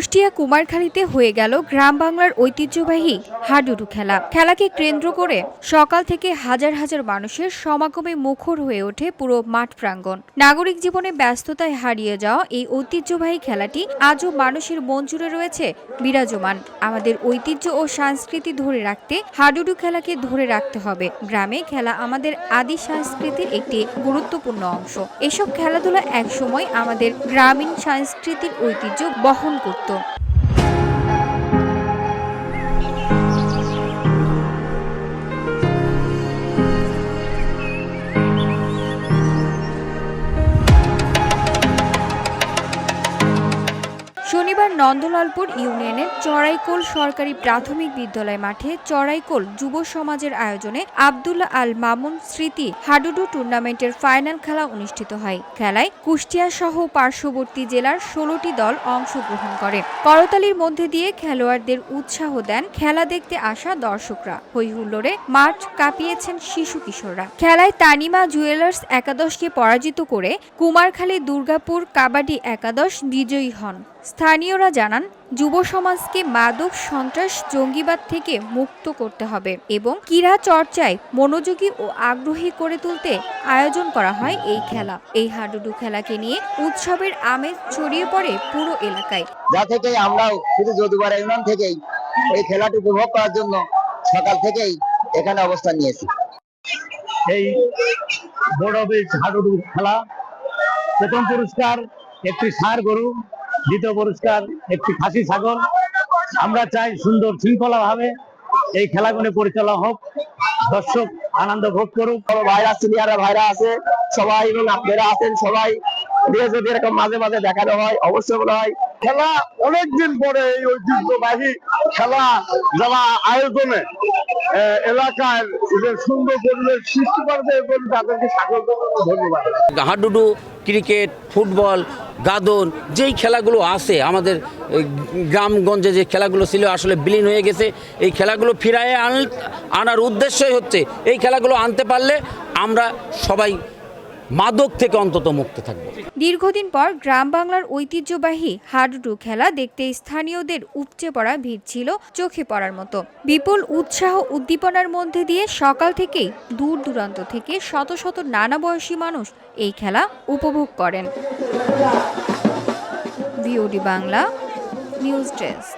কুষ্টিয়া কুমারখালীতে হয়ে গেল গ্রাম বাংলার ঐতিহ্যবাহী হাডুডু খেলা। খেলাকে কেন্দ্র করে সকাল থেকে হাজার হাজার মানুষের সমাগমে মুখর হয়ে ওঠে পুরো মাঠ প্রাঙ্গণ। নাগরিক জীবনে ব্যস্ততায় হারিয়ে যাওয়া এই ঐতিহ্যবাহী খেলাটি আজও মানুষের মন জুড়ে রয়েছে বিরাজমান। আমাদের ঐতিহ্য ও সংস্কৃতি ধরে রাখতে হাডুডু খেলাকে ধরে রাখতে হবে। গ্রামে খেলা আমাদের আদি সংস্কৃতির একটি গুরুত্বপূর্ণ অংশ। এসব খেলাধুলা একসময় আমাদের গ্রামীণ সংস্কৃতির ঐতিহ্য বহন করত। হতো। শনিবার নন্দলালপুর ইউনিয়নের চড়াইকোল সরকারি প্রাথমিক বিদ্যালয় মাঠে চড়াইকোল যুব সমাজের আয়োজনে আবদুল্লাহ আল মামুন স্মৃতি হাডুডু টুর্নামেন্টের ফাইনাল খেলা অনুষ্ঠিত হয়। খেলায় কুষ্টিয়া সহ পার্শ্ববর্তী জেলার ষোলোটি দল অংশগ্রহণ করে। করতালির মধ্যে দিয়ে খেলোয়াড়দের উৎসাহ দেন খেলা দেখতে আসা দর্শকরা। হই হুল্লোড়ে মাঠ কাঁপিয়েছেন শিশু কিশোররা। খেলায় তানিমা জুয়েলার্স একাদশকে পরাজিত করে কুমারখালী দুর্গাপুর কাবাডি একাদশ বিজয়ী হন। স্থানীয়রা জানান যুব সমাজকে মাদক সন্ত্রাস জঙ্গিবাদ থেকে মুক্ত করতে হবে এবং ক্রীড়া চর্চায় মনোযোগী ও আগ্রহী করে তুলতে আয়োজন করা হয় এই খেলা। এই হাডুডু খেলাকে নিয়ে উৎসবের আমেজ ছড়িয়ে পড়ে পুরো এলাকায়। যা থেকে আমরা শুধু যদুবার ইউনিয়ন থেকেই এই খেলাটি উপভোগ করার জন্য সকাল থেকেই এখানে অবস্থান নিয়েছি। এই বোর্ড অফিস হাডুডু খেলা। প্রথম পুরস্কার একটি ষাঁড় গরু দ্বিতীয় পুরস্কার একটি খাসি ছাগল। আমরা চাই সুন্দর শৃঙ্খলা ভাবে এই খেলাগুলি পরিচালনা হোক দর্শক আনন্দ ভোগ করুক। বড় ভাইরা সিনিয়র ভাইরা আছে? সবাই এবং আপনারা আছেন সবাই? যদি এরকম মাঝে মাঝে দেখানো হয় অবশ্যই মনে হয় খেলা অনেকদিন পরে এই ঐতিহ্যবাহী খেলা যারা আয়োজনে এলাকার যে সুন্দর পরিবেশ সৃষ্টি করবে এবং তাদেরকে স্বাগত ধন্যবাদ। হাডুডু ক্রিকেট ফুটবল গাদন, যেই খেলাগুলো আছে, আমাদের গ্রামগঞ্জে যে খেলাগুলো ছিল, আসলে বিলীন হয়ে গেছে। এই খেলাগুলো ফিরায়ে আন, আনার উদ্দেশ্যই হচ্ছে, এই খেলাগুলো আনতে পারলে আমরা সবাই মাদক থেকে অন্তত মুক্ত থাকব। দীর্ঘদিন পর গ্রাম বাংলার ঐতিহ্যবাহী হাডুডু খেলা দেখতে স্থানীয়দের উপচে পড়া ভিড় ছিল চোখে পড়ার মতো। বিপুল উৎসাহ উদ্দীপনার মধ্যে দিয়ে সকাল থেকেই দূর দূরান্ত থেকে শত শত নানা বয়সী মানুষ এই খেলা উপভোগ করেন। Bangla news desk